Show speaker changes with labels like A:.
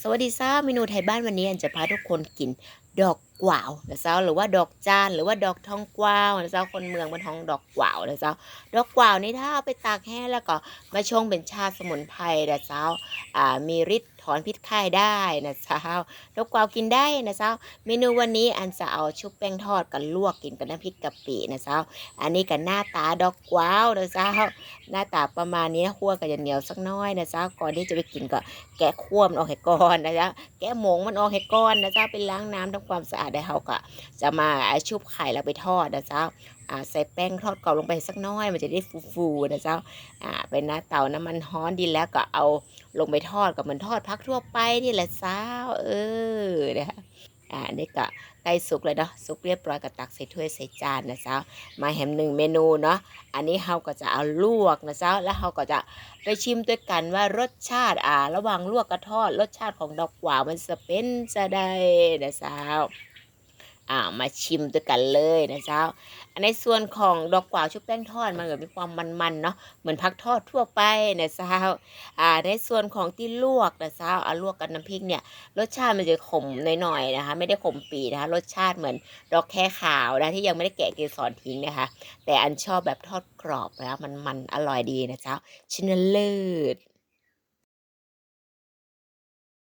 A: สวัสดีซ่าเมนูไทยบ้านวันนี้อันจะพาทุกคนกิน ดอก กวาวนะเจ้าหรือว่าดอกจานหรือว่าดอกทองกวาวนะเจ้าคนเมืองมันท้องดอกกวาวนะเจ้าดอกกวาวนี่ถ้าเอาไปตากแห้งแล้วก็มาชงเป็นชาสมุนไพรนะเจ้าอ่ามีฤทธิ์ถอนพิษไข้ได้นะเจ้าดอกกวาวกินได้นะเจ้าเมนูวันนี้อันจะเอาชุบแป้งทอดกับลวกกินกับน้ำพริกกะปินะเจ้าอันนี้กับหน้าตาดอกกวาวนะเจ้าหน้าตาประมาณนี้คั่วกับเหนียวสักน้อยนะเจ้าก่อนที่จะไปกินก็แกะขั้วมันออกให้ก่อนนะจ๊ะแกะหมงมันออกให้ก่อนนะเจ๊ะไปล้างน้ำทำความสะอาดได้เฮาก็จะมาชุบไข่แล้วไปทอดนะจ๊ะอ่าใส่แป้งทอดกรอบลงไปสักน้อย มันจะได้ฟูๆนะจ๊ะอ่าเป็นน้าเตาน้ำมันฮ้อนดีแล้วก็เอาลงไปทอดกับเหมือนทอดพักทั่วไปนี่แหละจ้าเออนะคะอ่านี่ก็ใกล้สุกเลยเนาะสุกเรียบร้อยก็ตักใส่ถ้วยใส่จานนะจ๊ะมาแฮมหนึ่งเมนูเนาะอันนี้เฮาก็จะเอาลวกนะจ๊ะแล้วเฮาก็จะไปชิมด้วยกันว่ารสชาติอ่า ระหว่างลวกกับทอดรสชาติของดอกกวามันจะเป็นจะได้นะเจ้า อ่ามาชิมด้วยกันเลยนะเจ้าอันในส่วนของดอกกวาวชุบแป้งทอดมันก็มีความมันๆเนาะเหมือนพักทอดทั่วไปนะเจ้าอ่าในส่วนของที่ลวกนะเจ้าอ่าลวกกับน้ำพริกเนี่ยรสชาติมันจะขมหน่อยๆนะคะ ไม่ได้ขมปีนะคะรสชาติเหมือนดอกแค่ขาวนะที่ยังไม่ได้แกะเกสรทิ้งนะคะ แต่อันชอบแบบทอดกรอบแล้วมันมันอร่อยดีนะเจ้าชินเลิศ